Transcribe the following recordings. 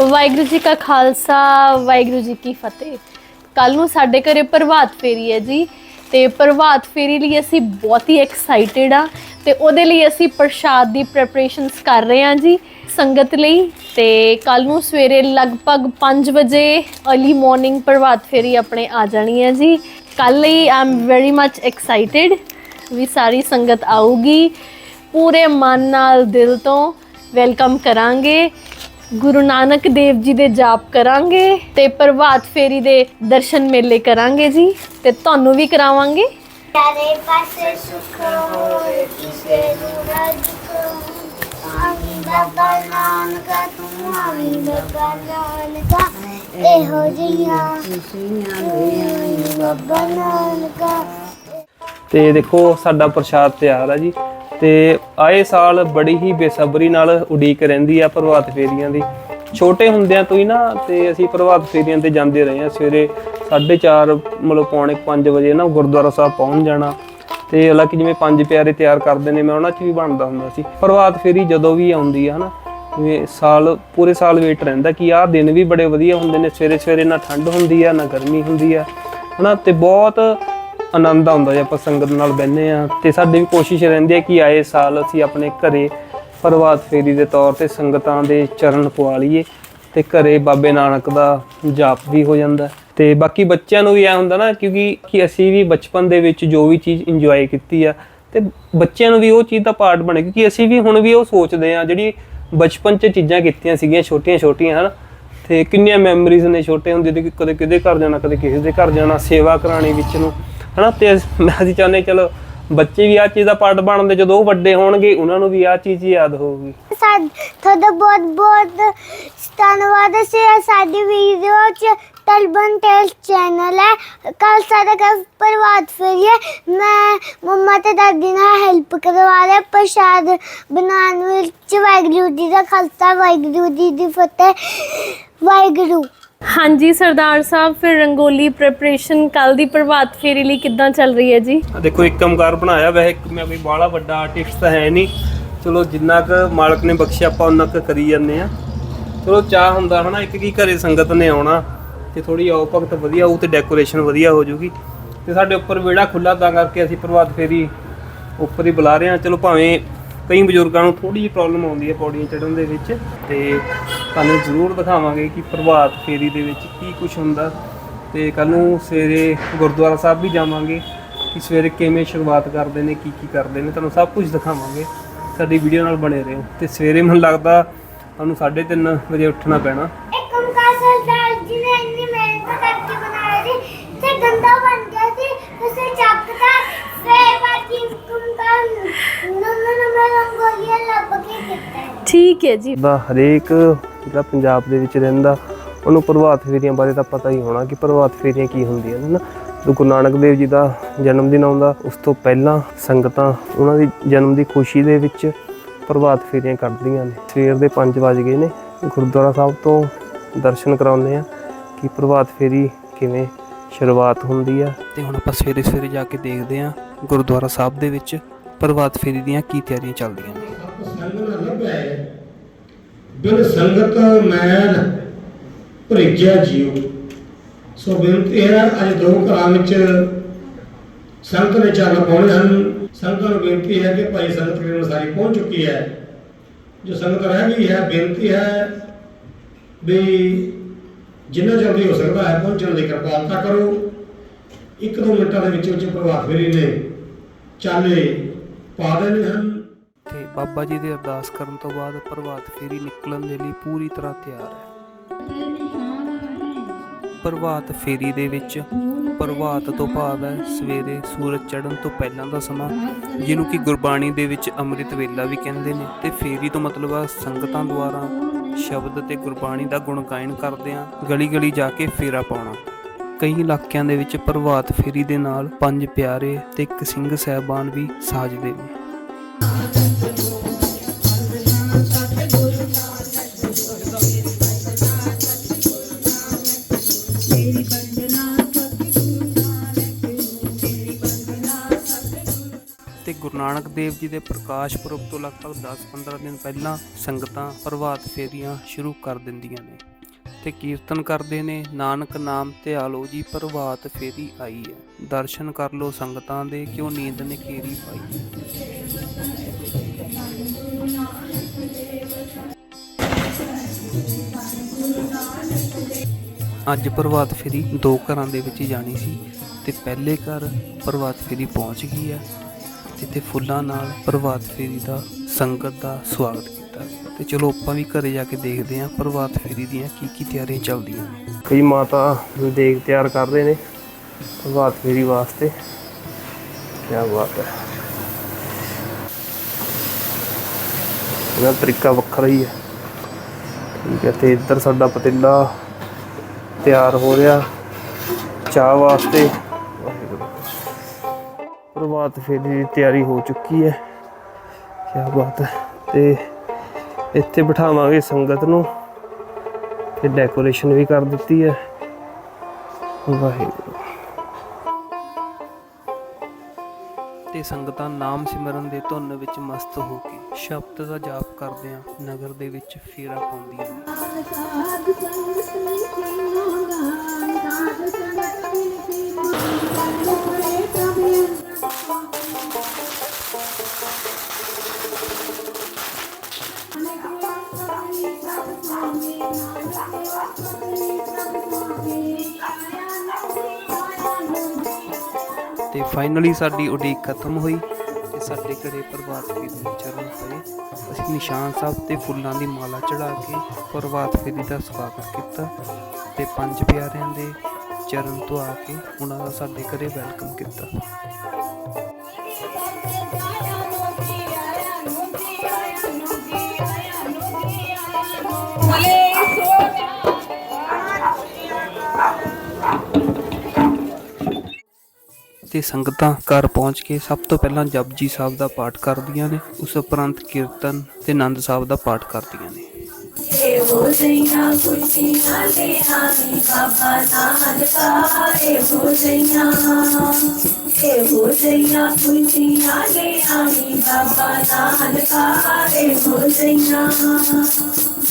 ਵਾਹਿਗੁਰੂ ਜੀ ਕਾ ਖਾਲਸਾ, ਵਾਹਿਗੁਰੂ ਜੀ ਕੀ ਫਤਿਹ। ਕੱਲ ਨੂੰ ਸਾਡੇ ਘਰੇ ਪ੍ਰਭਾਤ ਫੇਰੀ ਹੈ ਜੀ, ਤੇ ਪ੍ਰਭਾਤ ਫੇਰੀ ਲਈ ਅਸੀਂ ਬਹੁਤ ਹੀ ਐਕਸਾਈਟਿਡ ਆ, ਤੇ ਉਹਦੇ ਲਈ ਅਸੀਂ ਪ੍ਰਸ਼ਾਦ ਦੀ ਪ੍ਰੈਪਰੇਸ਼ਨਸ ਕਰ ਰਹੇ ਹਾਂ ਜੀ, ਸੰਗਤ ਲਈ। ਤੇ ਕੱਲ ਨੂੰ ਸਵੇਰੇ ਲਗਭਗ 5 ਵਜੇ अर्ਲੀ ਮਾਰਨਿੰਗ ਪ੍ਰਭਾਤ ਫੇਰੀ ਆਪਣੇ ਆ ਜਾਣੀ ਹੈ ਜੀ। ਕੱਲ ਲਈ I am very much excited ਵੀ ਸਾਰੀ ਸੰਗਤ ਆਊਗੀ। ਪੂਰੇ ਮਨ ਨਾਲ, ਦਿਲ ਤੋਂ ਵੈਲਕਮ ਕਰਾਂਗੇ। ਗੁਰੂ ਨਾਨਕ ਦੇਵ ਜੀ ਦੇ ਜਾਪ ਕਰਾਂਗੇ ਤੇ ਪ੍ਰਭਾਤ ਫੇਰੀ ਦੇ ਦਰਸ਼ਨ ਮੇਲੇ ਕਰਾਂਗੇ ਜੀ ਤੇ ਤੁਹਾਨੂੰ ਵੀ ਕਰਾਵਾਂਗੇ। ਚਾਰੇ ਪਾਸੇ ਸੁਖ ਹੋਏ ਕਿਸੇ ਨੂੰ ਨਾ ਦੁੱਖ ਆਮੀ ਬਾਬਾ ਨਾਨਕਾ ਤੂੰ ਆਮੀ ਬਾਬਾ ਨਾਨਕਾ ਇਹੋ ਜਿਹੀਆਂ ਖੁਸ਼ੀਆਂ ਬਾਬਾ ਨਾਨਕਾ? ਤੇ ਦੇਖੋ ਸਾਡਾ ਪ੍ਰਸ਼ਾਦ ਤਿਆਰ ਆ ਜੀ। ਤੇ ਆਏ ਸਾਲ ਬੜੀ ਹੀ ਬੇਸਬਰੀ ਨਾਲ ਉਡੀਕ ਰਹਿੰਦੀ ਆ ਪ੍ਰਭਾਤ ਫੇਰੀਆਂ ਦੀ। ਛੋਟੇ ਹੁੰਦਿਆਂ ਤੋਂ ਹੀ ਨਾ ਤੇ ਅਸੀਂ ਪ੍ਰਭਾਤ ਫੇਰੀਆਂ ਤੇ ਜਾਂਦੇ ਰਹੇ ਆ। ਸਵੇਰੇ 4:30 ਮਤਲਬ ਪੌਣੇ 5 ਵਜੇ ਨਾ ਗੁਰਦੁਆਰਾ ਸਾਹਿਬ ਪਹੁੰਚ ਜਾਣਾ ਤੇ ਹਾਲਾਂਕਿ ਜਿਵੇਂ ਪੰਜ ਪਿਆਰੇ ਤਿਆਰ ਕਰਦੇ ਨੇ, ਮੈਂ ਉਹਨਾਂ 'ਚ ਵੀ ਬਣਦਾ ਹੁੰਦਾ ਸੀ। ਪ੍ਰਭਾਤ ਫੇਰੀ ਜਦੋਂ ਵੀ ਆਉਂਦੀ ਆ ਹਨਾ ਜਿਵੇਂ ਸਾਲ, ਪੂਰੇ ਸਾਲ ਵੇਟ ਰਹਿੰਦਾ ਕਿ ਆਹ ਦਿਨ ਵੀ ਬੜੇ ਵਧੀਆ ਹੁੰਦੇ ਨੇ। ਸਵੇਰੇ ਸਵੇਰੇ ਨਾ ਠੰਡ ਹੁੰਦੀ ਆ, ਨਾ ਗਰਮੀ ਹੁੰਦੀ ਆ। ਹਨਾ, ਤੇ ਬਹੁਤ ਆਨੰਦ ਆਉਂਦਾ ਜੇ ਆਪਾਂ ਸੰਗਤ ਨਾਲ ਬਹਿੰਦੇ ਆ ਤੇ ਸਾਡੀ ਵੀ ਕੋਸ਼ਿਸ਼ ਰਹਿੰਦੀ ਹੈ ਕਿ ਆਏ ਸਾਲ ਅਸੀਂ ਆਪਣੇ ਘਰੇ ਪ੍ਰਭਾਤ ਫੇਰੀ ਦੇ ਤੌਰ ਤੇ ਸੰਗਤਾਂ ਦੇ ਚਰਨ ਪਵਾ ਲਈਏ ਤੇ ਘਰੇ ਬਾਬੇ ਨਾਨਕ ਦਾ ਜਾਪ ਵੀ ਹੋ ਜਾਂਦਾ। ਤੇ ਬਾਕੀ ਬੱਚਿਆਂ ਨੂੰ ਵੀ ਐ ਹੁੰਦਾ ਨਾ ਕਿਉਂਕਿ ਕਿ ਅਸੀਂ ਵੀ ਬਚਪਨ ਦੇ ਵਿੱਚ ਜੋ ਵੀ ਚੀਜ਼ ਇੰਜੋਏ ਕੀਤੀ ਆ, ਤੇ ਬੱਚਿਆਂ ਨੂੰ ਵੀ ਉਹ ਚੀਜ਼ ਦਾ ਪਾਰਟ ਬਣੇ ਕਿਉਂਕਿ ਅਸੀਂ ਵੀ ਹੁਣ ਵੀ ਉਹ ਸੋਚਦੇ ਆ ਜਿਹੜੀ ਬਚਪਨ 'ਚ ਚੀਜ਼ਾਂ ਕੀਤੀਆਂ ਸੀਗੀਆਂ ਛੋਟੀਆਂ ਛੋਟੀਆਂ, ਹਨ। ਤੇ ਕਿੰਨੀਆਂ ਮੈਮਰੀਜ਼ ਨੇ ਛੋਟੇ ਹੁੰਦੇ ਦੇ ਕਦੇ ਕਿਹਦੇ ਘਰ ਜਾਣਾ, ਕਦੇ ਕਿਸੇ ਦੇ ਘਰ ਜਾਣਾ, ਸੇਵਾ ਕਰਾਣੀ ਵਿੱਚ ਨੂੰ। ਹਨਾ, ਤੇ ਮੈਂ ਅਸੀਂ ਚਾਹੁੰਦੇ ਚਲੋ, ਬੱਚੇ ਵੀ ਆ ਚੀਜ਼ ਦਾ ਪਾਰਟ ਬਣਦੇ, ਜਦੋਂ ਉਹ ਵੱਡੇ ਹੋਣਗੇ, ਉਹਨਾਂ ਨੂੰ ਵੀ ਆ ਚੀਜ਼ ਯਾਦ ਹੋਊਗੀ। ਸਾ ਤੁਹਾਡਾ ਬਹੁਤ ਬਹੁਤ ਧੰਨਵਾਦ ਸੀ ਸਾਡੀ ਵੀਡੀਓ ਚ ਟਲਬਨ ਟੇਲ ਚੈਨਲ ਹੈ। ਕੱਲ ਸਾਡਾ ਕੱਲ ਪ੍ਰਭਾਤ ਫੇਰੀ ਮੈਂ ਮੰਮਾ ਤੇ ਦਾਦੀ ਨਾਲ ਹੈਲਪ ਕਰਵਾ ਰਿਹਾ ਪ੍ਰਸ਼ਾਦ ਬਣਾਉਣ ਵਿੱਚ ਵਾਹਿਗੁਰੂ ਜੀ ਦਾ ਖਾਲਸਾ, ਵਾਹਿਗੁਰੂ ਜੀ ਦੀ ਫਤਿਹ। ਵਾਹਿਗੁਰੂ। ਹਾਂਜੀ, ਸਰਦਾਰ ਸਾਹਿਬ, ਫਿਰ ਰੰਗੋਲੀ ਪ੍ਰੈਪਰੇਸ਼ਨ ਕੱਲ ਦੀ ਪ੍ਰਭਾਤ ਫੇਰੀ ਲਈ ਕਿੱਦਾਂ ਚੱਲ ਰਹੀ ਹੈ ਜੀ? ਦੇਖੋ, ਇੱਕ ਕੰਮਕਾਰ ਬਣਾਇਆ। ਵੈਸੇ ਮੈਂ ਕੋਈ ਬਾਹਲਾ ਵੱਡਾ ਆਰਟਿਸਟ ਤਾਂ ਹੈ ਨਹੀਂ। ਚਲੋ, ਜਿੰਨਾ ਕੁ ਮਾਲਕ ਨੇ ਬਖਸ਼ਿਆ, ਆਪਾਂ ਉਹਨਾਂ ਕੁ ਕਰੀ ਜਾਂਦੇ ਆ ਚਲੋ ਚਾਹ ਹੁੰਦਾ ਹਨਾ, ਇੱਕ ਕੀ ਘਰੇ ਸੰਗਤ ਨੇ ਆਉਣਾ ਤੇ ਥੋੜੀ ਆਓ ਭਗਤ ਵਧੀਆ ਉਹ ਤੇ ਡੈਕੋਰੇਸ਼ਨ ਵਧੀਆ ਹੋ ਜੂਗੀ ਤੇ ਸਾਡੇ ਉੱਪਰ ਵਿਹੜਾ ਖੁੱਲਾ ਤਾਂ ਕਰਕੇ ਅਸੀਂ ਪ੍ਰਭਾਤ ਫੇਰੀ ਉੱਪਰ ਹੀ ਬੁਲਾ ਰਹੇ ਹਾਂ। ਚਲੋ, ਭਾਵੇਂ ਕਈ ਬਜ਼ੁਰਗਾਂ ਨੂੰ ਥੋੜੀ ਜਿਹੀ ਪ੍ਰੋਬਲਮ ਆਉਂਦੀ ਹੈ ਪੌੜੀਆਂ ਚੜ੍ਹਨ ਦੇ ਵਿੱਚ ਤੇ ਤੁਹਾਨੂੰ ਜ਼ਰੂਰ ਦਿਖਾਵਾਂਗੇ ਕਿ ਪ੍ਰਭਾਤ ਫੇਰੀ ਦੇ ਵਿੱਚ ਕੀ ਕੁਝ ਹੁੰਦਾ ਤੇ ਕੱਲ ਨੂੰ ਸਵੇਰੇ ਗੁਰਦੁਆਰਾ ਸਾਹਿਬ ਵੀ ਜਾਵਾਂਗੇ ਕਿ ਸਵੇਰੇ ਕਿਵੇਂ ਸ਼ੁਰੂਆਤ ਕਰਦੇ ਨੇ, ਕੀ ਕੀ ਕਰਦੇ ਨੇ, ਤੁਹਾਨੂੰ ਸਭ ਕੁਝ ਦਿਖਾਵਾਂਗੇ। ਸਾਡੀ ਵੀਡੀਓ ਨਾਲ ਬਣੇ ਰਹੋ ਤੇ ਸਵੇਰੇ ਮੈਨੂੰ ਲੱਗਦਾ ਤੁਹਾਨੂੰ 3:30 ਵਜੇ ਉੱਠਣਾ ਪੈਣਾ। ਠੀਕ ਹੈ ਜੀ। ਦਾ ਹਰੇਕ ਜਿਹੜਾ ਪੰਜਾਬ ਦੇ ਵਿੱਚ ਰਹਿੰਦਾ, ਉਹਨੂੰ ਪ੍ਰਭਾਤ ਫੇਰੀਆਂ ਬਾਰੇ ਤਾਂ ਪਤਾ ਹੀ ਹੋਣਾ ਕਿ ਪ੍ਰਭਾਤ ਫੇਰੀਆਂ ਕੀ ਹੁੰਦੀਆਂ ਨੇ ਨਾ ਗੁਰੂ ਨਾਨਕ ਦੇਵ ਜੀ ਦਾ ਜਨਮ ਦਿਨ ਆਉਂਦਾ, ਉਸ ਤੋਂ ਪਹਿਲਾਂ ਸੰਗਤਾਂ ਉਹਨਾਂ ਦੀ ਜਨਮ ਦੀ ਖੁਸ਼ੀ ਦੇ ਵਿੱਚ ਪ੍ਰਭਾਤ ਫੇਰੀਆਂ ਕੱਢਦੀਆਂ ਨੇ। ਸਵੇਰ ਦੇ 5 ਵਜ ਗਏ ਨੇ। ਗੁਰਦੁਆਰਾ ਸਾਹਿਬ ਤੋਂ ਦਰਸ਼ਨ ਕਰਾਉਂਦੇ ਆ ਕਿ ਪ੍ਰਭਾਤ ਫੇਰੀ ਕਿਵੇਂ ਸ਼ੁਰੂਆਤ ਹੁੰਦੀ ਆ। ਤੇ ਹੁਣ ਆਪਾਂ ਸਵੇਰੇ ਸਵੇਰੇ ਜਾ ਕੇ ਦੇਖਦੇ ਆ ਗੁਰਦੁਆਰਾ ਸਾਹਿਬ ਦੇ ਵਿੱਚ ਪ੍ਰਭਾਤ ਫੇਰੀ ਦੀਆਂ ਕੀ ਤਿਆਰੀਆਂ ਚੱਲਦੀਆਂ ਨੇ। ਬਿਨ ਸੰਗਤ ਮੈਲ ਭਰਿਜਿਆ ਜੀਉ ਸੋ ਬੇਨਤੀ ਹੈ ਅੱਜ ਦੋ ਘਰਾਂ ਵਿੱਚ ਸੰਗਤ ਨੇ ਚੱਲ ਪਾਉਣੇ ਹਨ। ਸੰਗਤਾਂ ਨੂੰ ਬੇਨਤੀ ਹੈ ਕਿ ਭਾਈ ਸੰਗਤ ਕਿਰਨ ਸਾਰੀ ਪਹੁੰਚ ਚੁੱਕੀ ਹੈ। ਜੋ ਸੰਗਤ ਰਹਿ ਗਈ ਹੈ ਬੇਨਤੀ ਹੈ ਵੀ ਜਿੰਨਾ ਜਲਦੀ ਹੋ ਸਕਦਾ ਹੈ ਪਹੁੰਚਣ ਦੀ ਕਿਰਪਾਲਤਾ ਕਰੋ। ਇੱਕ ਦੋ ਮਿੰਟਾਂ ਦੇ ਵਿੱਚ ਵਿੱਚ ਪ੍ਰਭਾਤ ਫੇਰੀ ਨੇ ਚਾਲੇ ਪਾ ਦੇਣੇ ਹਨ। ਤੇ ਬਾਬਾ ਜੀ ਦੇ ਅਰਦਾਸ ਕਰਨ ਤੋਂ ਬਾਅਦ ਪ੍ਰਭਾਤ ਫੇਰੀ ਨਿਕਲਣ ਦੇ ਲਈ ਪੂਰੀ ਤਰ੍ਹਾਂ ਤਿਆਰ ਹੈ। ਪ੍ਰਭਾਤ ਫੇਰੀ ਦੇ ਵਿੱਚ ਪ੍ਰਭਾਤ ਤੋਂ ਭਾਵ ਹੈ, ਸਵੇਰੇ ਸੂਰਜ ਚੜ੍ਹਨ ਤੋਂ ਪਹਿਲਾਂ ਦਾ ਸਮਾਂ, ਜਿਹਨੂੰ ਕਿ ਗੁਰਬਾਣੀ ਦੇ ਵਿੱਚ ਅੰਮ੍ਰਿਤ ਵੇਲਾ ਵੀ ਕਹਿੰਦੇ ਨੇ। ਤੇ ਫੇਰੀ ਤੋਂ ਮਤਲਬ ਆ ਸੰਗਤਾਂ ਦੁਆਰਾ ਸ਼ਬਦ ਤੇ ਗੁਰਬਾਣੀ ਦਾ ਗੁਣ ਗਾਇਨ ਕਰਦਿਆਂ ਗਲੀ ਗਲੀ ਜਾ ਕੇ ਫੇਰਾ ਪਾਉਣਾ। ਕਈ ਇਲਾਕਿਆਂ ਦੇ ਵਿੱਚ ਪ੍ਰਭਾਤ ਫੇਰੀ ਦੇ ਨਾਲ ਪੰਜ ਪਿਆਰੇ ਤੇ ਇੱਕ ਸਿੰਘ ਸਹਿਬਾਨ ਵੀ ਸਾਜਦੇ ਨੇ ਗੁਰੂ ਨਾਨਕ ਦੇਵ ਜੀ ਦੇ ਪ੍ਰਕਾਸ਼ ਪੁਰਬ ਤੋਂ ਲਗਭਗ 10-15 ਦਿਨ ਪਹਿਲਾਂ ਸੰਗਤਾਂ ਪ੍ਰਭਾਤ ਫੇਰੀਆਂ ਸ਼ੁਰੂ ਕਰ ਦਿੰਦੀਆਂ ਨੇ ਤੇ ਕੀਰਤਨ ਕਰਦੇ ਨੇ। ਨਾਨਕ ਨਾਮ ਧਿਆਲੋ ਜੀ, ਪ੍ਰਭਾਤ ਫੇਰੀ ਆਈ ਹੈ। ਦਰਸ਼ਨ ਕਰ ਲੋ ਸੰਗਤਾਂ ਦੇ, ਕਿਉਂ ਨੀਂਦ ਨੇ ਘੇਰੀ ਪਾਈ? ਅੱਜ ਪ੍ਰਭਾਤ ਫੇਰੀ ਦੋ ਘਰਾਂ ਦੇ ਵਿੱਚ ਜਾਣੀ ਸੀ ਤੇ ਪਹਿਲੇ ਘਰ ਪ੍ਰਭਾਤ ਫੇਰੀ ਪਹੁੰਚ ਗਈ ਹੈ। ਜਿੱਥੇ ਫੁੱਲਾਂ ਨਾਲ ਪ੍ਰਭਾਤ ਫੇਰੀ ਦਾ ਸੰਗਤ ਦਾ ਸਵਾਗਤ ਕੀਤਾ ਤੇ ਚਲੋ ਆਪਾਂ ਵੀ ਘਰੇ ਜਾ ਕੇ ਦੇਖਦੇ ਹਾਂ ਪ੍ਰਭਾਤ ਫੇਰੀ ਦੀਆਂ ਕੀ ਕੀ ਤਿਆਰੀਆਂ ਚੱਲਦੀਆਂ ਨੇ। ਕਈ ਮਾਤਾ ਦੇਖ ਤਿਆਰ ਕਰ ਰਹੇ ਨੇ ਪ੍ਰਭਾਤ ਫੇਰੀ ਵਾਸਤੇ। ਕੀ ਬਾਤ ਹੈ। ਇਹਦਾ ਤਰੀਕਾ ਵੱਖਰਾ ਹੀ ਹੈ। ਠੀਕ ਹੈ, ਤੇ ਇੱਧਰ ਸਾਡਾ ਪਤੀਲਾ ਤਿਆਰ ਹੋ ਰਿਹਾ ਚਾਹ ਵਾਸਤੇ। ਪ੍ਰਭਾਤ ਫੇਰੀ ਦੀ ਤਿਆਰੀ ਹੋ ਚੁੱਕੀ ਹੈ ਕੀ ਬਾਤ ਹੈ। ਤੇ ਇੱਥੇ ਬਿਠਾਵਾਂਗੇ ਸੰਗਤ ਨੂੰ ਤੇ ਡੈਕੋਰੇਸ਼ਨ ਵੀ ਕਰ ਦਿੱਤੀ ਹੈ। ਵਾਹਿਗੁਰੂ। ਤੇ ਸੰਗਤਾਂ ਨਾਮ ਸਿਮਰਨ ਦੇ ਧੁਨ ਵਿੱਚ ਮਸਤ ਹੋ ਕੇ ਸ਼ਬਦ ਦਾ ਜਾਪ ਕਰਦਿਆਂ ਨਗਰ ਦੇ ਵਿੱਚ ਫੇਰਾ ਪਾਉਂਦੀਆਂ ਨੇ। ਤੇ ਫਾਈਨਲੀ ਸਾਡੀ ਉਡੀਕ ਖਤਮ ਹੋਈ ਤੇ ਸਾਡੇ ਘਰੇ ਪ੍ਰਭਾਤ ਫੇਰੀ ਦੇ ਚਰਨ ਪਏ। ਅਸੀਂ ਨਿਸ਼ਾਨ ਸਾਹਿਬ ਤੇ ਫੁੱਲਾਂ ਦੀ ਮਾਲਾ ਚੜਾ ਕੇ ਪ੍ਰਭਾਤ ਫੇਰੀ ਦਾ ਸਵਾਗਤ ਕੀਤਾ ਤੇ ਪੰਜ ਪਿਆਰਿਆਂ ਦੇ ਚਰਨ ਤੋਂ ਆ ਕੇ ਉਹਨਾਂ ਦਾ ਸਾਡੇ ਘਰੇ ਵੈਲਕਮ ਕੀਤਾ। ਤੇ ਸੰਗਤਾਂ ਘਰ ਪਹੁੰਚ ਕੇ ਸਭ ਤੋਂ ਪਹਿਲਾਂ ਜਪਜੀ ਸਾਹਿਬ ਦਾ ਪਾਠ ਕਰਦੀਆਂ ਨੇ ਉਸ ਉਪਰੰਤ ਕੀਰਤਨ ਤੇ ਆਨੰਦ ਸਾਹਿਬ ਦਾ ਪਾਠ ਕਰਦੀਆਂ ਨੇ। ਹੋ ਜਈਆਂ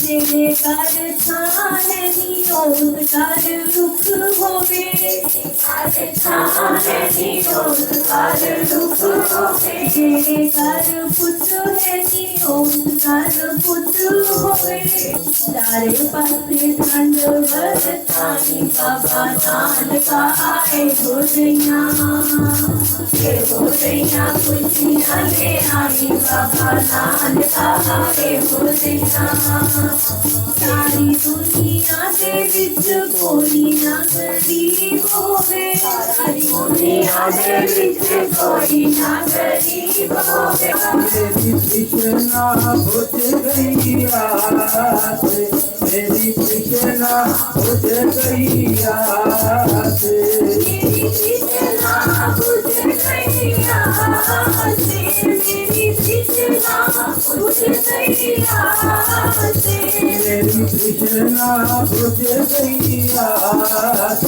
ਖੁਸ਼ੀਆਂ ਲੈ ਆਵੀਂ ਬਾਬਾ ਨਾਨਕਾ ਏ ਹੋ ਜਈਆਂ ਏ ਹੋ ਜਈਆਂ ਖੁਸ਼ੀਆਂ ਲੈ ਆਵੀਂ ਬਾਬਾ ਨਾਨਕਾ ਏ ਹੋ ਜਈਆਂ ਪੁੱਤ ਹੋਵੇ, ਚਾਰੇ ਪਾਸੇ ਠੰਡ ਵਰਤਾਨੀ ਬਾਬਾ ਨਾਨਕਾ ਆਏ ਹੋ ਜਈਆਂ ਏ ਹੋ ਲੈ ਆਈ, ਬਾਬਾ ਨਾਨਕਾ ਆਏ ਹੋ ਸਾਰੀ ਦੁਨੀਆ দুনিয়াতে বিদ্য করি না করি হবে দুনিয়াতে বিদ্য করি না করি হবে मेरी कृष्णा बुझ गैया से मेरी कृष्णा बुझ गैया से मेरी कृष्णा बुझ गैया से मेरी कृष्णा बुझ गैया मेरी कृष्णा बुझ गई आस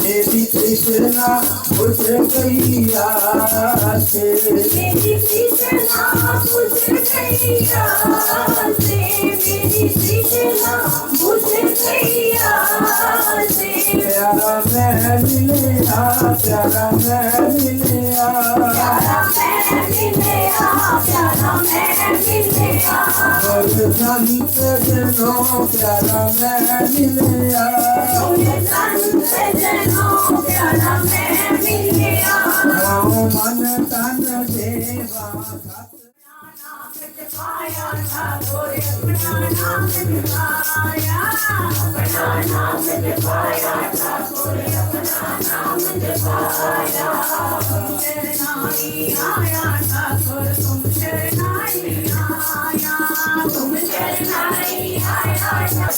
मेरी कृष्णा बुझ गई आस मेरी कृष्णा बुझ गई आसे मेरी कृष्णा बुझ गई आसे प्यारा मैं मिलिया प्यारा मैं मिलिया प्यारा मैं मिलिया प्यारा मैं मिलिया ਸੰਤ ਜਨੋ ਪਿਆਰਾ ਮੈਂ ਮਿਲਿਆ ਸੋਹਣੇ ਸੰਤ ਜਨੋ ਪਿਆਰਾ ਮੈਂ ਮਿਲਿਆ ਆਉ ਮਨ ਤਨ ਦੇਵਾ ਸਤ ਪਾਇਆ ਨਾ ਗੋਰੇ ਆਪਣਾ ਨਾਮ ਤੇ ਪਾਇਆ ਆਪਣਾ ਨਾਮ ਤੇ ਪਾਇਆ ਨਾ ਗੋਰੇ ਆਪਣਾ ਨਾਮ ਤੇ ਪਾਇਆ ਤੇਰੇ ਨਾਮ ਹੀ ਆਇਆ ਨਾ ਗੋਰੇ ਤੁਮ ਤੇ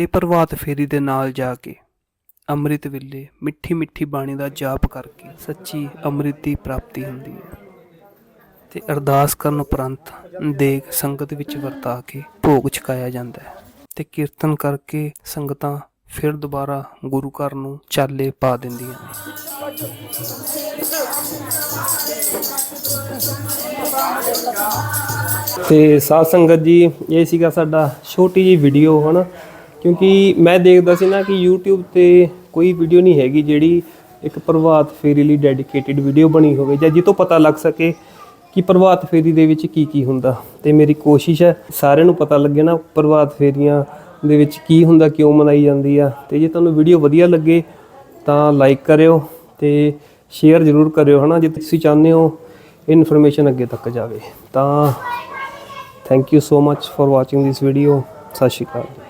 ਤੇ ਪ੍ਰਭਾਤ ਫੇਰੀ ਦੇ ਨਾਲ ਜਾ ਕੇ ਅੰਮ੍ਰਿਤ ਵੇਲੇ ਮਿੱਠੀ ਮਿੱਠੀ ਬਾਣੀ ਦਾ ਜਾਪ ਕਰਕੇ ਸੱਚੀ ਅੰਮ੍ਰਿਤ ਦੀ ਪ੍ਰਾਪਤੀ ਹੁੰਦੀ ਹੈ। ਤੇ ਅਰਦਾਸ ਕਰਨ ਉਪਰੰਤ ਦੇਗ ਸੰਗਤ ਵਿੱਚ ਵਰਤਾ ਕੇ ਭੋਗ ਛਕਾਇਆ ਜਾਂਦਾ ਹੈ ਤੇ ਕੀਰਤਨ ਕਰਕੇ ਸੰਗਤਾਂ ਫਿਰ ਦੁਬਾਰਾ ਗੁਰੂ ਘਰ ਨੂੰ ਚਾਲੇ ਪਾ ਦਿੰਦੀਆਂ ਨੇ। ਤੇ ਸਾਧ ਸੰਗਤ ਜੀ, ਇਹ ਸੀਗਾ ਸਾਡਾ ਛੋਟੀ ਜੀ ਵੀਡੀਓ ਹਨਾ? ਕਿਉਂਕਿ ਮੈਂ ਦੇਖਦਾ ਸੀ ਨਾ ਕਿ YouTube ਤੇ ਕੋਈ ਵੀਡੀਓ ਨਹੀਂ ਹੈਗੀ ਜਿਹੜੀ ਇੱਕ ਪ੍ਰਭਾਤ ਫੇਰੀ ਲਈ ਡੈਡੀਕੇਟਿਡ ਵੀਡੀਓ ਬਣੀ ਹੋਵੇ ਜਾਂ ਜਿਹ ਪਤਾ ਲੱਗ ਸਕੇ ਕਿ ਪ੍ਰਭਾਤ ਫੇਰੀ ਦੇ ਵਿੱਚ ਕੀ ਕੀ ਹੁੰਦਾ। ਤੇ ਮੇਰੀ ਕੋਸ਼ਿਸ਼ ਹੈ, ਸਾਰਿਆਂ ਨੂੰ ਪਤਾ ਲੱਗੇ ਨਾ ਪ੍ਰਭਾਤ ਫੇਰੀਆਂ ਦੇ ਵਿੱਚ ਕੀ ਹੁੰਦਾ, ਕਿਉਂ ਮਨਾਈ ਜਾਂਦੀ ਆ। ਤੇ ਜੇ ਤੁਹਾਨੂੰ ਵੀਡੀਓ ਵਧੀਆ ਲੱਗੇ ਤਾਂ ਲਾਈਕ ਕਰਿਓ ਤੇ ਸ਼ੇਅਰ ਜ਼ਰੂਰ ਕਰਿਓ, ਹਨਾ? ਜੇ ਤੁਸੀਂ ਚਾਹੁੰਦੇ ਹੋ ਇਨਫੋਰਮੇਸ਼ਨ ਅੱਗੇ ਤੱਕ ਜਾਵੇ, ਤਾਂ thank you so much for watching this video Sat Sri Akal